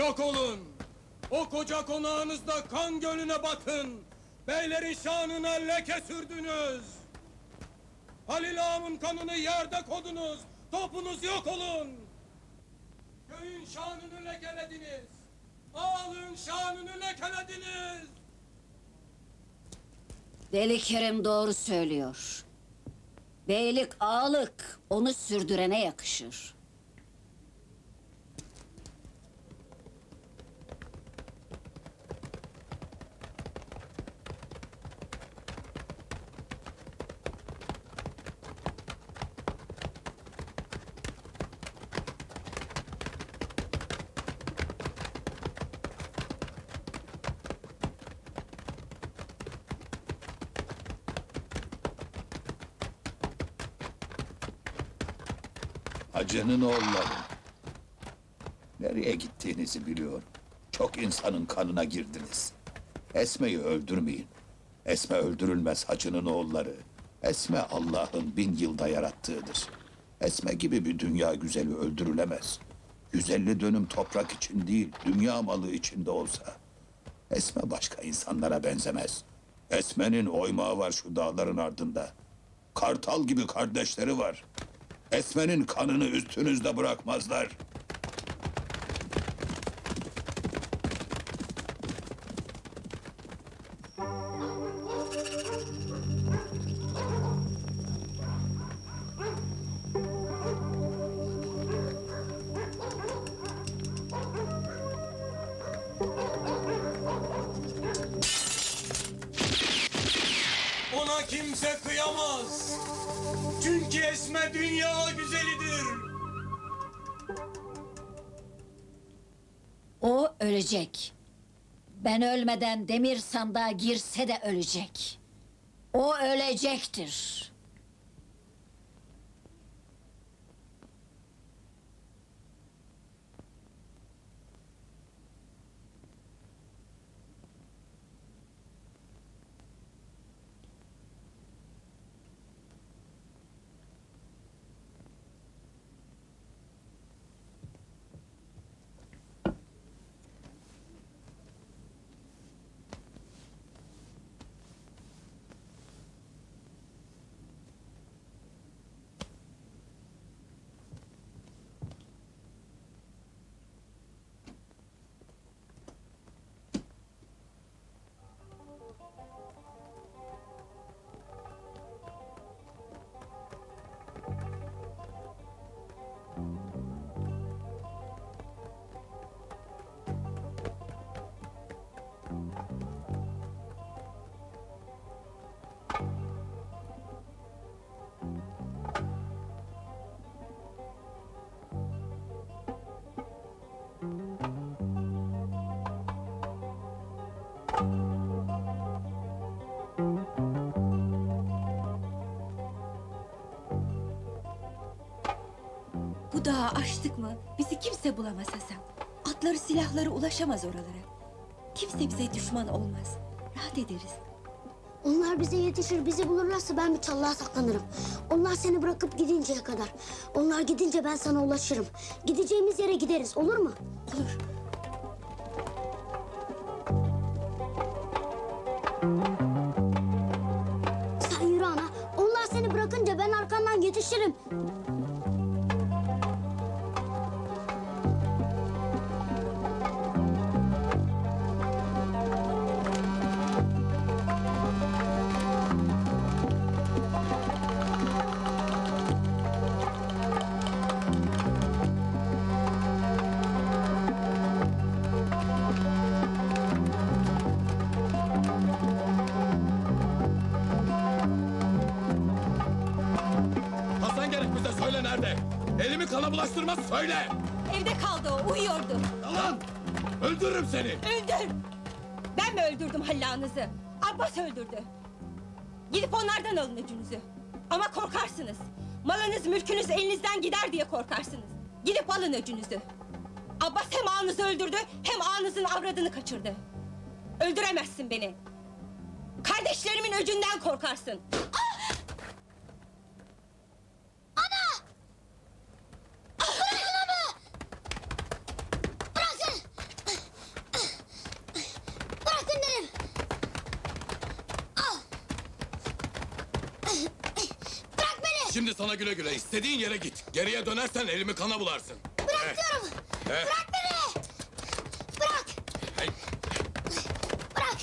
Yok olun. O koca konağınızda kan gölüne batın. Beylerin şanına leke sürdünüz. Halil ağamın kanını yerde kodunuz. Topunuz yok olun. Köyün şanını lekelediniz. Ağalın şanını lekelediniz. Deli Kerim doğru söylüyor. Beylik ağalık onu sürdürene yakışır. Hacının oğulları. Nereye gittiğinizi biliyorum. Çok insanın kanına girdiniz. Esme'yi öldürmeyin. Esme öldürülmez hacının oğulları. Esme Allah'ın bin yılda yarattığıdır. Esme gibi bir dünya güzeli öldürülemez. 150 dönüm toprak için değil, dünya malı için de olsa. Esme başka insanlara benzemez. Esme'nin oymağı var şu dağların ardında. Kartal gibi kardeşleri var. Esme'nin kanını üstünüzde bırakmazlar. Ona kimse kıyamaz. Çünkü Esme dünya güzelidir. O ölecek. Ben ölmeden demir sandığa girse de ölecek. O ölecektir. Bu dağı aştık mı bizi kimse bulamaz Hasan. Atları silahları ulaşamaz oralara. Kimse bize düşman olmaz. Rahat ederiz. Onlar bize yetişir, bizi bulurlarsa ben bir çallığa saklanırım. Onlar seni bırakıp gidinceye kadar. Onlar gidince ben sana ulaşırım. Gideceğimiz yere gideriz, olur mu? Olur. Kana bulaştırmaz söyle. Evde kaldı o uyuyordu. Yalan! Öldürürüm seni. Öldür! Ben mi öldürdüm Hallağınızı? Abbas öldürdü. Gidip onlardan alın öcünüzü. Ama korkarsınız. Malınız, mülkünüz elinizden gider diye korkarsınız. Gidip alın öcünüzü. Abbas hem ağanızı öldürdü hem ağanızın avradını kaçırdı. Öldüremezsin beni. Kardeşlerimin öcünden korkarsın. Şimdi sana güle güle. İstediğin yere git. Geriye dönersen elimi kana bularsın. Bırak diyorum! Eh. Bırak beni! Bırak! Hey. Bırak!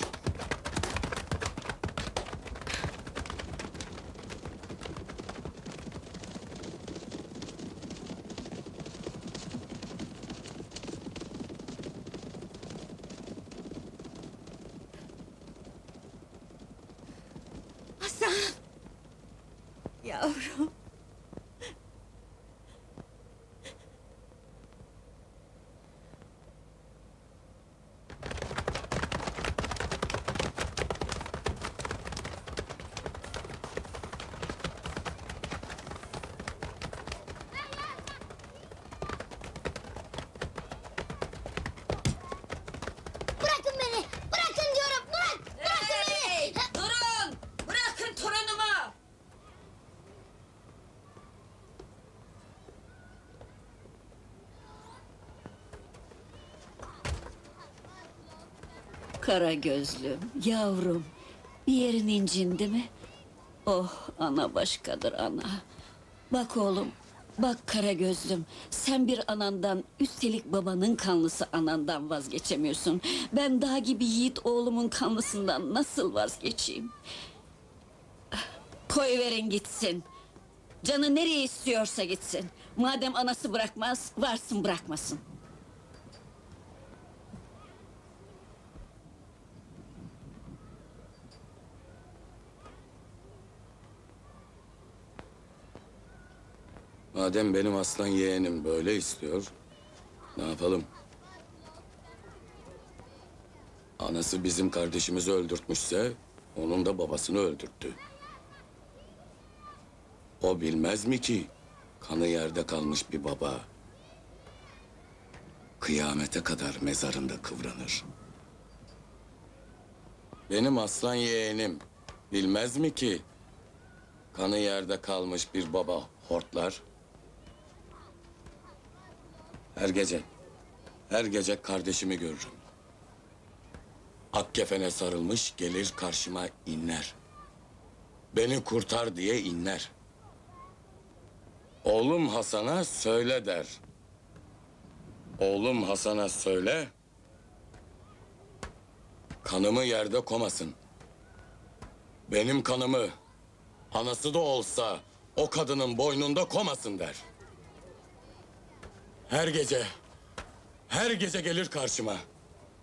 Hasan! Yavrum. Bırakın beni! Bırakın diyorum! Bırak! Bırakın beni! Durun! Bırakın torunumu! Kara gözlüm, yavrum. Bir yerin incindi mi? Oh, ana başkadır ana. Bak oğlum, bak kara gözlüm. Sen bir anandan, üstelik babanın kanlısı anandan vazgeçemiyorsun. Ben dağ gibi yiğit oğlumun kanlısından nasıl vazgeçeyim? Koy verin gitsin. Canı nereye istiyorsa gitsin. Madem anası bırakmaz, varsın bırakmasın. Madem benim aslan yeğenim böyle istiyor, ne yapalım? Anası bizim kardeşimizi öldürtmüşse, onun da babasını öldürttü. O bilmez mi ki, kanı yerde kalmış bir baba, kıyamete kadar mezarında kıvranır. Benim aslan yeğenim, bilmez mi ki, kanı yerde kalmış bir baba hortlar, her gece, her gece kardeşimi görürüm. Ak kefene sarılmış gelir karşıma inler. Beni kurtar diye inler. Oğlum Hasan'a söyle der. Oğlum Hasan'a söyle. Kanımı yerde komasın. Benim kanımı anası da olsa o kadının boynunda komasın der. Her gece, her gece gelir karşıma.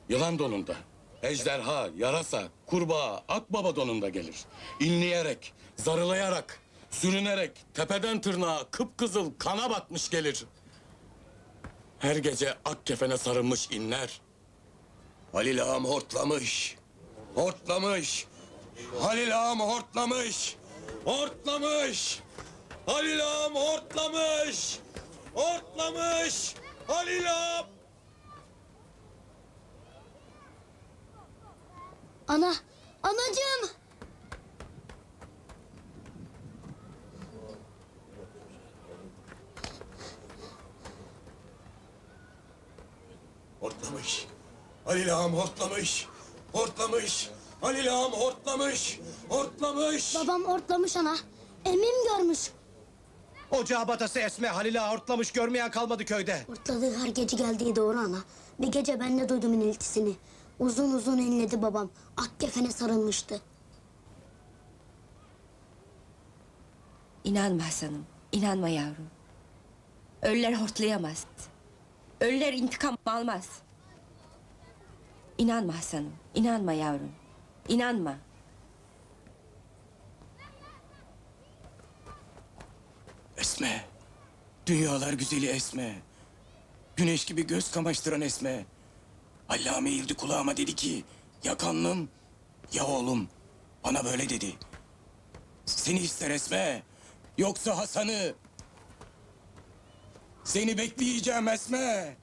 Yılan donunda, ejderha, yarasa, kurbağa, akbaba donunda gelir. İnleyerek, zarılayarak, sürünerek, tepeden tırnağa kıpkızıl kana batmış gelir. Her gece ak kefene sarılmış inler. Halil ağam hortlamış, hortlamış. Halil ağam hortlamış, hortlamış. Halil ağam hortlamış. Hortlamış! Halil ağam! Ana! Anacığım! Hortlamış. Halil ağam hortlamış. Hortlamış. Halil ağam hortlamış. Hortlamış. Babam ortlamış ana. Emim görmüş. Ocağı batası Esme Halil'i hortlamış görmeyen kalmadı köyde. Ortladığı her gece geldiği doğru ana. Bir gece ben de duydum iniltisini. Uzun uzun inledi babam. Ak kefene sarılmıştı. İnanma Hasan'ım, inanma yavrum. Ölüler hortlayamaz. Ölüler intikam almaz. İnanma Hasan'ım, inanma yavrum. İnanma. Esme. Dünyalar güzeli Esme. Güneş gibi göz kamaştıran Esme. Allame eğildi kulağıma dedi ki ya kanlım ya oğlum. Bana böyle dedi. Seni ister Esme. Yoksa Hasan'ı. Seni bekleyeceğim Esme.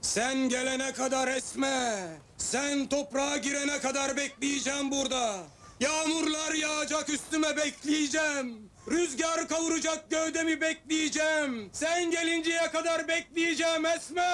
Sen gelene kadar Esme. Sen toprağa girene kadar bekleyeceğim burada. Yağmurlar yağacak üstüme bekleyeceğim. Rüzgar kavuracak gövdemi bekleyeceğim. Sen gelinceye kadar bekleyeceğim Esme.